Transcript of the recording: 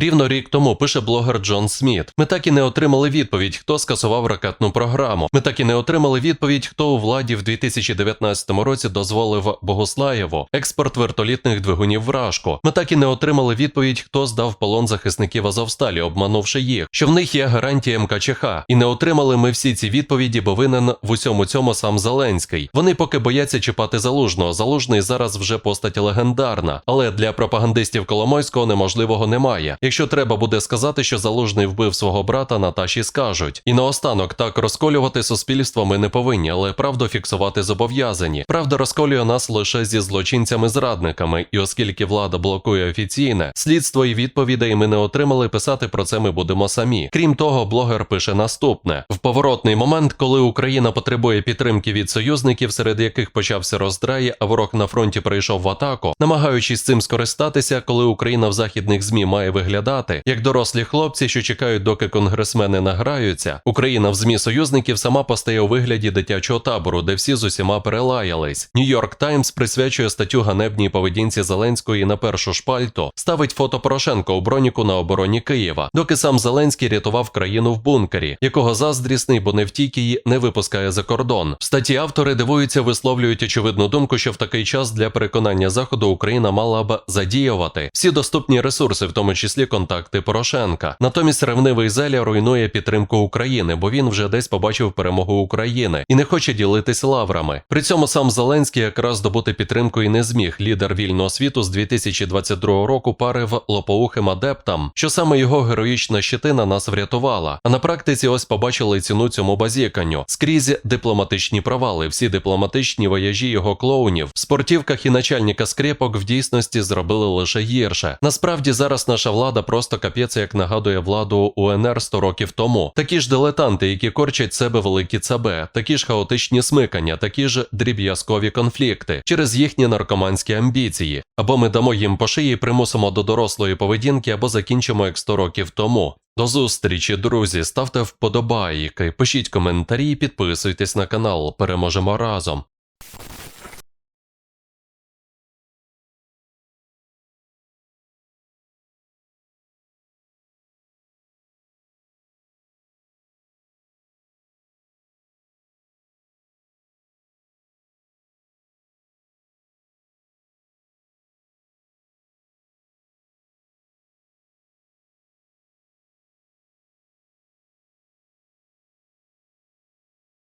Рівно рік тому пише блогер Джон Сміт. Ми так і не отримали відповідь, хто скасував ракетну програму. Ми так і не отримали відповідь, хто у владі в 2019 році дозволив Богуслаєву експорт вертолітних двигунів в Рашку. Ми так і не отримали відповідь, хто здав полон захисників Азовсталі, обманувши їх, що в них є гарантія МКЧХ. І не отримали ми всі ці відповіді, бо винен в усьому цьому сам Зеленський. Вони поки бояться чіпати залужного. Залужний зараз вже постать легендарна, але для пропагандистів Коломойського неможливого немає. Якщо треба буде сказати, що залужний вбив свого брата, Наташі скажуть. І наостанок так розколювати суспільство ми не повинні, але правду фіксувати зобов'язані. Правда розколює нас лише зі злочинцями-зрадниками, і оскільки влада блокує офіційне слідство і відповідей ми не отримали. Писати про це ми будемо самі. Крім того, блогер пише наступне: в поворотний момент, коли Україна потребує підтримки від союзників, серед яких почався роздрай, а ворог на фронті прийшов в атаку, намагаючись цим скористатися, коли Україна в західних змі має виглядати як дорослі хлопці, що чекають, доки конгресмени награються. Україна в змі союзників сама постає у вигляді дитячого табору, де всі з усіма перелаялись. Нью-Йорк Таймс присвячує статтю ганебній поведінці Зеленської на першу шпальту, ставить фото Порошенка у броніку на обороні Києва, доки сам Зеленський рятував країну в бункері, якого заздрісний, бо не втік її не випускає за кордон. В статті автори дивуються, висловлюють очевидну думку, що в такий час для переконання заходу Україна мала б задіювати всі доступні ресурси, в тому числі контакти Порошенка. Натомість ревнивий Зеля руйнує підтримку України, бо він вже десь побачив перемогу України і не хоче ділитись лаврами. При цьому сам Зеленський якраз здобути підтримку і не зміг. Лідер вільного світу з 2022 року парив лопоухим адептам, що саме його героїчна щитина нас врятувала. А на практиці ось побачили ціну цьому базіканню. Скрізь дипломатичні провали. Всі дипломатичні вояжі його клоунів в спортівках і начальника скрепок в дійсності зробили лише гірше. Насправді зараз наша влада просто капець як нагадує владу УНР 100 років тому. Такі ж дилетанти, які корчать себе великі цабе, такі ж хаотичні смикання, такі ж дріб'язкові конфлікти через їхні наркоманські амбіції. Або ми дамо їм по шиї, примусимо до дорослої поведінки, або закінчимо як 100 років тому. До зустрічі, друзі. Ставте вподобайки, пишіть коментарі, підписуйтесь на канал. Переможемо разом.